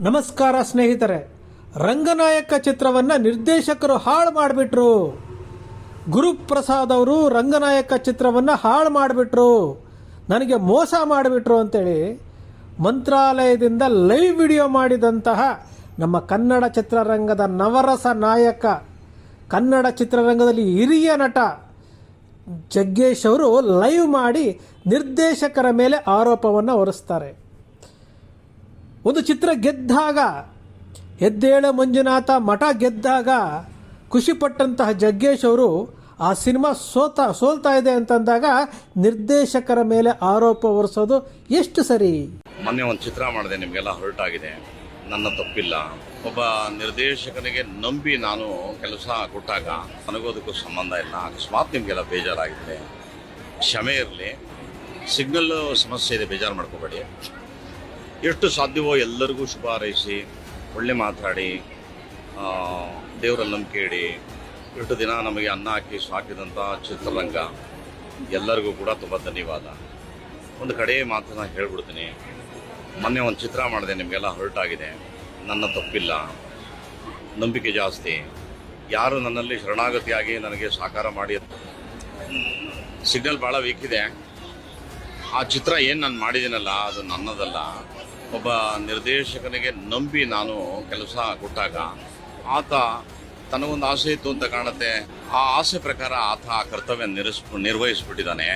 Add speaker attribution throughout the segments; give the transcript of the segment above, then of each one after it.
Speaker 1: ನಮಸ್ಕಾರ ಸ್ನೇಹಿತರೆ, ರಂಗನಾಯಕ ಚಿತ್ರವನ್ನು ನಿರ್ದೇಶಕರು ಹಾಳು ಮಾಡಿಬಿಟ್ರು. ಗುರುಪ್ರಸಾದ್ ಅವರು ರಂಗನಾಯಕ ಚಿತ್ರವನ್ನು ಹಾಳು ಮಾಡಿಬಿಟ್ರು. ನನಗೆ ಮೋಸ ಮಾಡಿಬಿಟ್ರು ಅಂತೇಳಿ ಮಂತ್ರಾಲಯದಿಂದ ಲೈವ್ ವಿಡಿಯೋ ಮಾಡಿದಂತಹ ನಮ್ಮ ಕನ್ನಡ ಚಿತ್ರರಂಗದ ನವರಸ ನಾಯಕ, ಕನ್ನಡ ಚಿತ್ರರಂಗದಲ್ಲಿ ಹಿರಿಯ ನಟ ಜಗ್ಗೇಶ್ ಅವರು ಲೈವ್ ಮಾಡಿ ನಿರ್ದೇಶಕರ ಮೇಲೆ ಆರೋಪವನ್ನು ಹೊರಿಸ್ತಾರೆ. ಒಂದು ಚಿತ್ರ ಗೆದ್ದಾಗ, ಎದ್ದೇಳ ಮಂಜುನಾಥ ಮಠ ಗೆದ್ದಾಗ ಖುಷಿಪಟ್ಟಂತಹ ಜಗ್ಗೇಶ್ ಅವರು ಆ ಸಿನಿಮಾ ಸೋತ, ಸೋಲ್ತಾ ಇದೆ ಅಂತಂದಾಗ ನಿರ್ದೇಶಕರ ಮೇಲೆ ಆರೋಪ ಹೊರಿಸೋದು ಎಷ್ಟು ಸರಿ?
Speaker 2: ಮೊನ್ನೆ ಒಂದು ಚಿತ್ರ ಮಾಡಿದೆ, ನಿಮಗೆಲ್ಲ ಹೊರಟ್ ಆಗಿದೆ ನನ್ನ ತಪ್ಪಿಲ್ಲ. ಒಬ್ಬ ನಿರ್ದೇಶಕನಿಗೆ ನಂಬಿ ನಾನು ಕೆಲಸ ಕೊಟ್ಟಾಗ ನನಗೋದಕ್ಕೂ ಸಂಬಂಧ ಇಲ್ಲ. ಅಕಸ್ಮಾತ್ ನಿಮಗೆಲ್ಲ ಬೇಜಾರಾಗಿದೆ. ಕ್ಷಮೆ ಇರಲಿ. ಸಿಗ್ನಲ್ ಸಮಸ್ಯೆ ಇದೆ, ಬೇಜಾರು ಮಾಡ್ಕೋಬೇಡಿ. ಎಷ್ಟು ಸಾಧ್ಯವೋ ಎಲ್ಲರಿಗೂ ಶುಭ ಹಾರೈಸಿ ಒಳ್ಳೆ ಮಾತಾಡಿ ದೇವರಲ್ಲಿ ನಂಬಿಕೆ ಇಡಿ, ಎಷ್ಟು ದಿನ ನಮಗೆ ಅನ್ನ ಹಾಕಿ ಸಾಕಿದಂಥ ಚಿತ್ರರಂಗ, ಎಲ್ಲರಿಗೂ ಕೂಡ ತುಂಬ ಧನ್ಯವಾದ. ಒಂದು ಕಡೆ ಮಾತನ್ನು ಹೇಳ್ಬಿಡ್ತೀನಿ. ಮೊನ್ನೆ ಒಂದು ಚಿತ್ರ ಮಾಡಿದೆ, ನಿಮಗೆಲ್ಲ ಹರ್ಟ್ ಆಗಿದೆ. ನನ್ನ ತಪ್ಪಿಲ್ಲ. ನಂಬಿಕೆ ಜಾಸ್ತಿ. ಯಾರು ನನ್ನಲ್ಲಿ ಶರಣಾಗತಿಯಾಗಿ ನನಗೆ ಸಾಕಾರ ಮಾಡಿ, ಸಿಗ್ನಲ್ ಭಾಳ ವೀಕ್ ಇದೆ. ಆ ಚಿತ್ರ ಏನು ನಾನು ಮಾಡಿದ್ದೀನಲ್ಲ, ಅದು ನನ್ನದಲ್ಲ. ಒಬ್ಬ ನಿರ್ದೇಶಕನಿಗೆ ನಂಬಿ ನಾನು ಕೆಲಸ ಕೊಟ್ಟಾಗ ಆತ ತನಗೊಂದು ಆಸೆ ಇತ್ತು ಅಂತ ಕಾಣುತ್ತೆ. ಆ ಆಸೆ ಪ್ರಕಾರ ಆತ ಆ ಕರ್ತವ್ಯ ನಿರ್ಸ್, ನಿರ್ವಹಿಸ್ಬಿಟ್ಟಿದ್ದಾನೆ.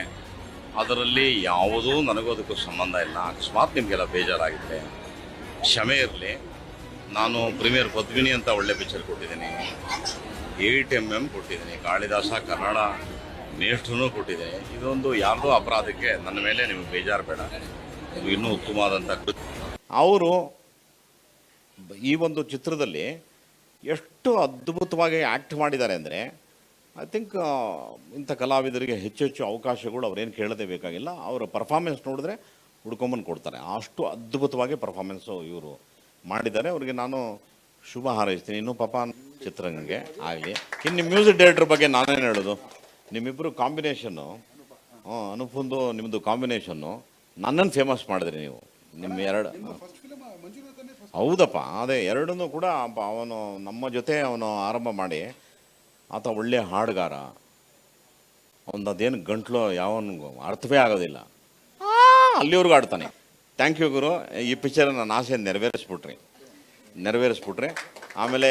Speaker 2: ಅದರಲ್ಲಿ ಯಾವುದೂ ನನಗೂ ಅದಕ್ಕೂ ಸಂಬಂಧ ಇಲ್ಲ. ಅಕಸ್ಮಾತ್ ನಿಮಗೆಲ್ಲ ಬೇಜಾರಾಗಿದೆ. ಕ್ಷಮೆ ಇರಲಿ. ನಾನು ಪ್ರೀಮಿಯರ್ ಪದ್ಮಿನಿ ಅಂತ ಒಳ್ಳೆ ಪಿಕ್ಚರ್ ಕೊಟ್ಟಿದ್ದೀನಿ. ಏಟ್ ಎಂ ಎಂ ಕೊಟ್ಟಿದ್ದೀನಿ. ಕಾಳಿದಾಸ ಕನ್ನಡ ಮೇಷ್ಟ್ರೂ ಕೊಟ್ಟಿದೆ. ಇದೊಂದು ಯಾರ್ದೋ ಅಪರಾಧಕ್ಕೆ ನನ್ನ ಮೇಲೆ ನಿಮಗೆ ಬೇಜಾರು ಬೇಡ. ಇನ್ನೂ ಉತ್ತಮವಾದಂಥ ಅವರು ಈ ಒಂದು ಚಿತ್ರದಲ್ಲಿ ಎಷ್ಟು ಅದ್ಭುತವಾಗಿ ಆ್ಯಕ್ಟ್ ಮಾಡಿದ್ದಾರೆ ಅಂದರೆ ಐ ಥಿಂಕ್ ಇಂಥ ಕಲಾವಿದರಿಗೆ ಹೆಚ್ಚು ಹೆಚ್ಚು ಅವಕಾಶಗಳು ಅವ್ರೇನು ಕೇಳದೇ ಬೇಕಾಗಿಲ್ಲ. ಅವರ ಪರ್ಫಾರ್ಮೆನ್ಸ್ ನೋಡಿದ್ರೆ ಹುಡ್ಕೊಂಬಂದು ಕೊಡ್ತಾರೆ. ಅಷ್ಟು ಅದ್ಭುತವಾಗಿ ಪರ್ಫಾರ್ಮೆನ್ಸು ಇವರು ಮಾಡಿದ್ದಾರೆ. ಅವರಿಗೆ ನಾನು ಶುಭ ಹಾರೈಸ್ತೀನಿ. ಇನ್ನು ಪಾಪ ಚಿತ್ರರಂಗಕ್ಕೆ ಆಗಲಿ. ಇನ್ನು ಮ್ಯೂಸಿಕ್ ಡೈರೆಕ್ಟ್ರ್ ಬಗ್ಗೆ ನಾನೇನು ಹೇಳೋದು? ನಿಮ್ಮಿಬ್ಬರು ಕಾಂಬಿನೇಷನ್ನು ಅನುಪಂದು ನಿಮ್ಮದು ಕಾಂಬಿನೇಷನ್ನು ನನ್ನನ್ನು ಫೇಮಸ್ ಮಾಡಿದ್ರಿ ನೀವು. ನಿಮ್ಮ ಎರಡು ಹೌದಪ್ಪ ಅದೇ ಎರಡನ್ನೂ ಕೂಡ ಅವನು ನಮ್ಮ ಜೊತೆ ಅವನು ಆರಂಭ ಮಾಡಿ ಆತ ಒಳ್ಳೆಯ ಹಾಡುಗಾರ. ಅವನು ಅದೇನು ಗಂಟ್ಲು ಯಾವನಿಗೂ ಅರ್ಥವೇ ಆಗೋದಿಲ್ಲ. ಅಲ್ಲಿವರೆಗೂ ಆಡ್ತಾನೆ. ಥ್ಯಾಂಕ್ ಯು ಗುರು ಈ ಪಿಕ್ಚರ್ ನಾನು ಆಸೆ ನೆರವೇರಿಸ್ಬಿಟ್ರಿ. ನೆರವೇರಿಸ್ಬಿಟ್ರಿ ಆಮೇಲೆ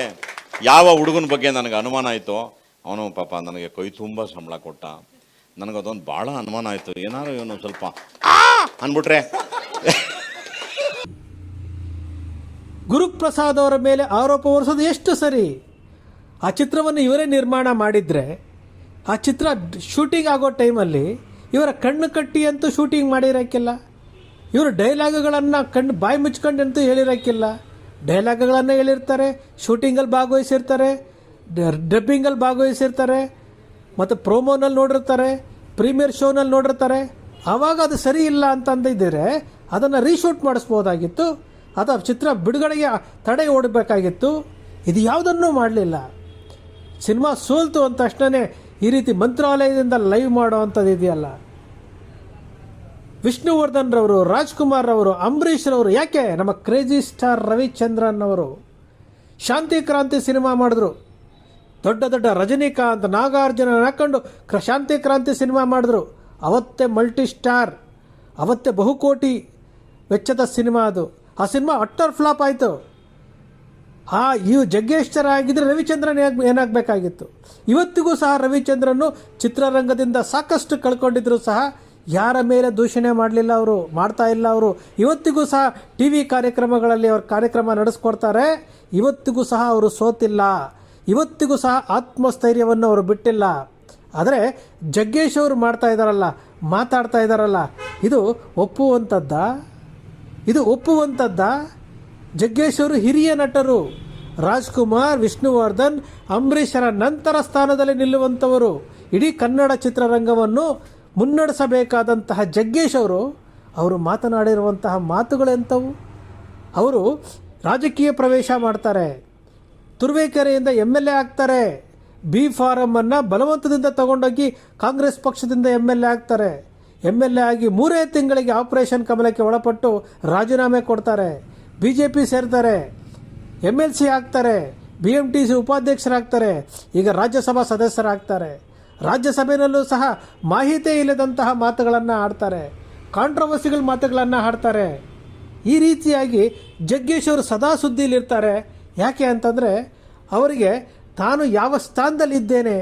Speaker 2: ಯಾವ ಹುಡುಗನ ಬಗ್ಗೆ ನನಗೆ ಅನುಮಾನ ಆಯಿತು ಅವನು ಪಾಪ ನನಗೆ ಕೈ ತುಂಬ ಸಂಬಳ ಕೊಟ್ಟ. ನನಗದೊಂದು ಭಾಳ ಅನುಮಾನ ಆಯಿತು. ಏನಾರು ಇವನು ಸ್ವಲ್ಪ ಅನ್ಬಿಟ್ರೆ.
Speaker 1: ಗುರುಪ್ರಸಾದ್ ಅವರ ಮೇಲೆ ಆರೋಪ ಹೊರಿಸೋದು ಎಷ್ಟು ಸರಿ? ಆ ಚಿತ್ರವನ್ನು ಇವರೇ ನಿರ್ಮಾಣ ಮಾಡಿದರೆ, ಆ ಚಿತ್ರ ಶೂಟಿಂಗ್ ಆಗೋ ಟೈಮಲ್ಲಿ ಇವರ ಕಣ್ಣು ಕಟ್ಟಿ ಅಂತೂ ಶೂಟಿಂಗ್ ಮಾಡಿರೋಕ್ಕಿಲ್ಲ. ಇವರು ಡೈಲಾಗ್ಗಳನ್ನು ಕಣ್ಣು ಬಾಯಿ ಮುಚ್ಕೊಂಡಂತೂ ಹೇಳಿರೋಕ್ಕಿಲ್ಲ. ಡೈಲಾಗ್ಗಳನ್ನು ಹೇಳಿರ್ತಾರೆ, ಶೂಟಿಂಗಲ್ಲಿ ಭಾಗವಹಿಸಿರ್ತಾರೆ ಡಬ್ಬಿಂಗಲ್ಲಿ ಭಾಗವಹಿಸಿರ್ತಾರೆ, ಮತ್ತು ಪ್ರೋಮೋನಲ್ಲಿ ನೋಡಿರ್ತಾರೆ ಪ್ರೀಮಿಯರ್ ಶೋನಲ್ಲಿ ನೋಡಿರ್ತಾರೆ. ಆವಾಗ ಅದು ಸರಿ ಇಲ್ಲ ಅಂತ ಅಂದಿದ್ದರೆ ಅದನ್ನು ರೀಶೂಟ್ ಮಾಡಿಸ್ಬೋದಾಗಿತ್ತು. ಅಥವಾ ಚಿತ್ರ ಬಿಡುಗಡೆಗೆ ತಡೆ ಓಡಬೇಕಾಗಿತ್ತು. ಇದು ಯಾವುದನ್ನೂ ಮಾಡಲಿಲ್ಲ. ಸಿನಿಮಾ ಸೋಲ್ತು ಅಂದ ತಕ್ಷಣವೇ ಈ ರೀತಿ ಮಂತ್ರಾಲಯದಿಂದ ಲೈವ್ ಮಾಡುವಂಥದ್ದು ಇದೆಯಲ್ಲ. ವಿಷ್ಣುವರ್ಧನ್ ರವರು, ರಾಜ್ಕುಮಾರ್ ರವರು, ಅಂಬರೀಷ್ ರವರು, ಯಾಕೆ ನಮ್ಮ ಕ್ರೇಜಿ ಸ್ಟಾರ್ ರವಿಚಂದ್ರನ್ ಅವರು ಶಾಂತಿ ಕ್ರಾಂತಿ ಸಿನಿಮಾ ಮಾಡಿದ್ರು. ದೊಡ್ಡ ದೊಡ್ಡ ರಜನಿಕಾಂತ್, ನಾಗಾರ್ಜುನ ಹಾಕೊಂಡು ಶಾಂತಿ ಕ್ರಾಂತಿ ಸಿನಿಮಾ ಮಾಡಿದ್ರು. ಅವತ್ತೇ ಮಲ್ಟಿ ಸ್ಟಾರ್ ಅವತ್ತೇ ಬಹುಕೋಟಿ ವೆಚ್ಚದ ಸಿನಿಮಾ ಅದು. ಆ ಸಿನಿಮಾ ಅಟ್ಟರ್ ಫ್ಲಾಪ್ ಆಯಿತು. ಆ ಇವು ಜಗ್ಗೇಶ್ವರ ಆಗಿದ್ರೆ ರವಿಚಂದ್ರನ್ ಏನಾಗಬೇಕಾಗಿತ್ತು? ಇವತ್ತಿಗೂ ಸಹ ರವಿಚಂದ್ರನ್ನು ಚಿತ್ರರಂಗದಿಂದ ಸಾಕಷ್ಟು ಕಳ್ಕೊಂಡಿದ್ರು ಸಹ ಯಾರ ಮೇಲೆ ದೂಷಣೆ ಮಾಡಲಿಲ್ಲ ಅವರು, ಮಾಡ್ತಾ ಇಲ್ಲ ಅವರು. ಇವತ್ತಿಗೂ ಸಹ ಟಿ ವಿ ಕಾರ್ಯಕ್ರಮಗಳಲ್ಲಿ ಅವ್ರ ಕಾರ್ಯಕ್ರಮ ನಡೆಸ್ಕೊಡ್ತಾರೆ. ಇವತ್ತಿಗೂ ಸಹ ಅವರು ಸೋತಿಲ್ಲ. ಇವತ್ತಿಗೂ ಸಹ ಆತ್ಮಸ್ಥೈರ್ಯವನ್ನು ಅವರು ಬಿಟ್ಟಿಲ್ಲ. ಆದರೆ ಜಗ್ಗೇಶ್ ಅವರು ಮಾಡ್ತಾ ಇದ್ದಾರಲ್ಲ ಮಾತಾಡ್ತಾ ಇದ್ದಾರಲ್ಲ ಇದು ಒಪ್ಪುವಂಥದ್ದ ಇದು ಒಪ್ಪುವಂಥದ್ದ ಜಗ್ಗೇಶ್ ಅವರು ಹಿರಿಯ ನಟರು, ರಾಜ್ಕುಮಾರ್, ವಿಷ್ಣುವರ್ಧನ್, ಅಂಬರೀಷರ ನಂತರ ಸ್ಥಾನದಲ್ಲಿ ನಿಲ್ಲುವಂಥವರು ಇಡೀ ಕನ್ನಡ ಚಿತ್ರರಂಗವನ್ನು ಮುನ್ನಡೆಸಬೇಕಾದಂತಹ ಜಗ್ಗೇಶ್ ಅವರು ಅವರು ಮಾತನಾಡಿರುವಂತಹ ಮಾತುಗಳೆಂಥವು ಅವರು ರಾಜಕೀಯ ಪ್ರವೇಶ ಮಾಡ್ತಾರೆ. ತುರುವೇಕೆರೆಯಿಂದ ಎಂ ಎಲ್ ಎ ಆಗ್ತಾರೆ. ಬಿ ಫಾರಮನ್ನು ಬಲವಂತದಿಂದ ತಗೊಂಡೋಗಿ ಕಾಂಗ್ರೆಸ್ ಪಕ್ಷದಿಂದ ಎಂ ಎಲ್ ಎ ಆಗ್ತಾರೆ. ಎಂ ಎಲ್ ಎ ಆಗಿ ಮೂರೇ ತಿಂಗಳಿಗೆ ಆಪರೇಷನ್ ಕಮಲಕ್ಕೆ ಒಳಪಟ್ಟು ರಾಜೀನಾಮೆ ಕೊಡ್ತಾರೆ. ಬಿ ಜೆ ಪಿ ಸೇರ್ತಾರೆ. ಎಂ ಎಲ್ ಸಿ ಆಗ್ತಾರೆ. ಬಿ ಎಂ ಟಿ ಸಿ ಉಪಾಧ್ಯಕ್ಷರಾಗ್ತಾರೆ. ಈಗ ರಾಜ್ಯಸಭಾ ಸದಸ್ಯರಾಗ್ತಾರೆ. ರಾಜ್ಯಸಭೆಯಲ್ಲೂ ಸಹ ಮಾಹಿತಿ ಇಲ್ಲದಂತಹ ಮಾತುಗಳನ್ನು ಆಡ್ತಾರೆ. ಕಾಂಟ್ರವರ್ಸಿಗಳ ಮಾತುಗಳನ್ನು ಆಡ್ತಾರೆ. ಈ ರೀತಿಯಾಗಿ ಜಗ್ಗೇಶ್ ಅವರು ಸದಾ ಸುದ್ದಿಲಿರ್ತಾರೆ ಯಾಕೆ ಅಂತಂದರೆ ಅವರಿಗೆ ತಾನು ಯಾವ ಸ್ಥಾನದಲ್ಲಿದ್ದೇನೆ,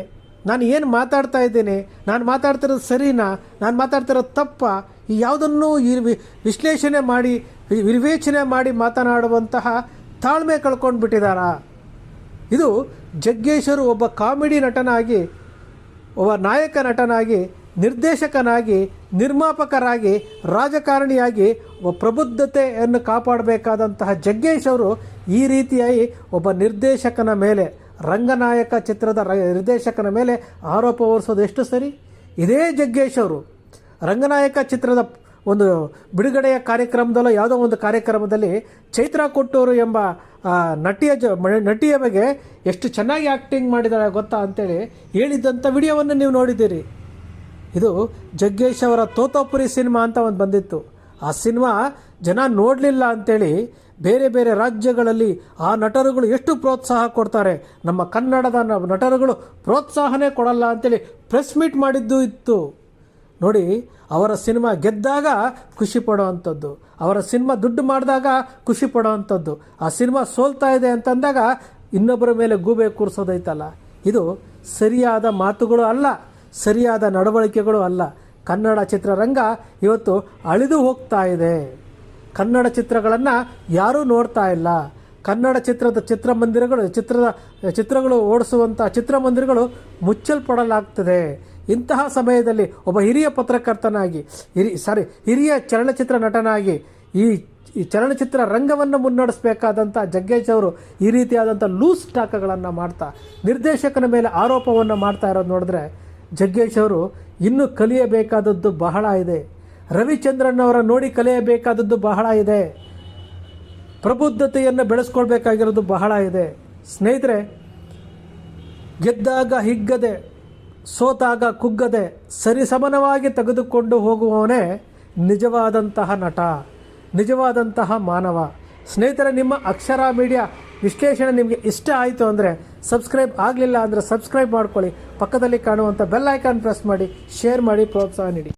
Speaker 1: ನಾನು ಏನು ಮಾತಾಡ್ತಾ ಇದ್ದೇನೆ, ನಾನು ಮಾತಾಡ್ತಿರೋದು ಸರಿನಾ, ನಾನು ಮಾತಾಡ್ತಿರೋದು ತಪ್ಪ, ಈ ಯಾವುದನ್ನು ವಿಶ್ಲೇಷಣೆ ಮಾಡಿ ವಿವೇಚನೆ ಮಾಡಿ ಮಾತನಾಡುವಂತಹ ತಾಳ್ಮೆ ಕಳ್ಕೊಂಡು ಬಿಟ್ಟಿದ್ದಾರಾ ಇದು ಜಗ್ಗೇಶ್ವರು ಒಬ್ಬ ಕಾಮಿಡಿ ನಟನಾಗಿ, ಒಬ್ಬ ನಾಯಕ ನಟನಾಗಿ, ನಿರ್ದೇಶಕನಾಗಿ, ನಿರ್ಮಾಪಕರಾಗಿ, ರಾಜಕಾರಣಿಯಾಗಿ ಪ್ರಬುದ್ಧತೆಯನ್ನು ಕಾಪಾಡಬೇಕಾದಂತಹ ಜಗ್ಗೇಶ್ ಅವರು ಈ ರೀತಿಯಾಗಿ ಒಬ್ಬ ನಿರ್ದೇಶಕನ ಮೇಲೆ, ರಂಗನಾಯಕ ಚಿತ್ರದ ನಿರ್ದೇಶಕನ ಮೇಲೆ ಆರೋಪ ಹೊರಿಸೋದು ಎಷ್ಟು ಸರಿ? ಇದೇ ಜಗ್ಗೇಶ್ ಅವರು. ರಂಗನಾಯಕ ಚಿತ್ರದ ಒಂದು ಬಿಡುಗಡೆಯ ಕಾರ್ಯಕ್ರಮದಲ್ಲೋ, ಯಾವುದೋ ಒಂದು ಕಾರ್ಯಕ್ರಮದಲ್ಲಿ ಚೈತ್ರಾ ಕೊಟ್ಟೂರು ಎಂಬ ನಟಿಯ ಜ ನಟಿಯ ಬಗ್ಗೆ ಎಷ್ಟು ಚೆನ್ನಾಗಿ ಆ್ಯಕ್ಟಿಂಗ್ ಮಾಡಿದ್ದಾರೆ ಗೊತ್ತಾ ಅಂತೇಳಿ ಹೇಳಿದ್ದಂಥ ವಿಡಿಯೋವನ್ನು ನೀವು ನೋಡಿದ್ದೀರಿ. ಇದು ಜಗ್ಗೇಶ್ ಅವರ ತೋತಾಪುರಿ ಸಿನಿಮಾ ಅಂತ ಒಂದು ಬಂದಿತ್ತು. ಆ ಸಿನಿಮಾ ಜನ ನೋಡಲಿಲ್ಲ ಅಂತೇಳಿ ಬೇರೆ ಬೇರೆ ರಾಜ್ಯಗಳಲ್ಲಿ ಆ ನಟರುಗಳು ಎಷ್ಟು ಪ್ರೋತ್ಸಾಹ ಕೊಡ್ತಾರೆ. ನಮ್ಮ ಕನ್ನಡದ ನಟರುಗಳು ಪ್ರೋತ್ಸಾಹನೇ ಕೊಡಲ್ಲ ಅಂತೇಳಿ ಪ್ರೆಸ್ ಮೀಟ್ ಮಾಡಿದ್ದು ಇತ್ತು. ನೋಡಿ, ಅವರ ಸಿನಿಮಾ ಗೆದ್ದಾಗ ಖುಷಿ ಪಡೋವಂಥದ್ದು ಅವರ ಸಿನಿಮಾ ದುಡ್ಡು ಮಾಡಿದಾಗ ಖುಷಿ ಪಡೋವಂಥದ್ದು ಆ ಸಿನಿಮಾ ಸೋಲ್ತಾ ಇದೆ ಅಂತಂದಾಗ ಇನ್ನೊಬ್ಬರ ಮೇಲೆ ಗೂಬೆ ಕೂರಿಸೋದೈತಲ್ಲ. ಇದು ಸರಿಯಾದ ಮಾತುಗಳು ಅಲ್ಲ, ಸರಿಯಾದ ನಡವಳಿಕೆಗಳು ಅಲ್ಲ. ಕನ್ನಡ ಚಿತ್ರರಂಗ ಇವತ್ತು ಅಳಿದು ಹೋಗ್ತಾ ಇದೆ. ಕನ್ನಡ ಚಿತ್ರಗಳನ್ನು ಯಾರೂ ನೋಡ್ತಾ ಇಲ್ಲ. ಕನ್ನಡ ಚಿತ್ರದ ಚಿತ್ರಮಂದಿರಗಳು, ಚಿತ್ರದ, ಚಿತ್ರಗಳು ಓಡಿಸುವಂಥ ಚಿತ್ರಮಂದಿರಗಳು ಮುಚ್ಚಲ್ಪಡಲಾಗ್ತದೆ. ಇಂತಹ ಸಮಯದಲ್ಲಿ ಒಬ್ಬ ಹಿರಿಯ ಪತ್ರಕರ್ತನಾಗಿ, ಹಿರಿ, ಸಾರಿ, ಹಿರಿಯ ಚಲನಚಿತ್ರ ನಟನಾಗಿ ಈ ಈ ಚಲನಚಿತ್ರ ರಂಗವನ್ನು ಮುನ್ನಡೆಸಬೇಕಾದಂಥ ಜಗ್ಗೇಶ್ ಅವರು ಈ ರೀತಿಯಾದಂಥ ಲೂಸ್ ಟಾಕಗಳನ್ನು ಮಾಡ್ತಾ, ನಿರ್ದೇಶಕನ ಮೇಲೆ ಆರೋಪವನ್ನು ಮಾಡ್ತಾ ಇರೋದು ನೋಡಿದ್ರೆ ಜಗ್ಗೇಶ್ ಅವರು ಇನ್ನೂ ಕಲಿಯಬೇಕಾದದ್ದು ಬಹಳ ಇದೆ. ರವಿಚಂದ್ರನ್ ನೋಡಿ ಕಲಿಯಬೇಕಾದದ್ದು ಬಹಳ ಇದೆ. ಪ್ರಬುದ್ಧತೆಯನ್ನು ಬೆಳೆಸ್ಕೊಳ್ಬೇಕಾಗಿರೋದು ಬಹಳ ಇದೆ. ಸ್ನೇಹಿತರೆ, ಗೆದ್ದಾಗ ಹಿಗ್ಗದೆ, ಸೋತಾಗ ಕುಗ್ಗದೆ ಸರಿಸಮನವಾಗಿ ತೆಗೆದುಕೊಂಡು ಹೋಗುವವನೇ ನಿಜವಾದಂತಹ ನಟ, ನಿಜವಾದಂತಹ ಮಾನವ. ಸ್ನೇಹಿತರೆ, ನಿಮ್ಮ ಅಕ್ಷರ ಮೀಡಿಯಾ ವಿಶ್ಲೇಷಣೆ ನಿಮಗೆ ಇಷ್ಟ ಆಯಿತು ಅಂದರೆ ಸಬ್ಸ್ಕ್ರೈಬ್ ಆಗಲಿಲ್ಲ ಅಂದರೆ ಸಬ್ಸ್ಕ್ರೈಬ್ ಮಾಡ್ಕೊಳ್ಳಿ. ಪಕ್ಕದಲ್ಲಿ ಕಾಣುವಂಥ ಬೆಲ್ ಐಕಾನ್ ಪ್ರೆಸ್ ಮಾಡಿ, ಶೇರ್ ಮಾಡಿ, ಪ್ರೋತ್ಸಾಹ ನೀಡಿ.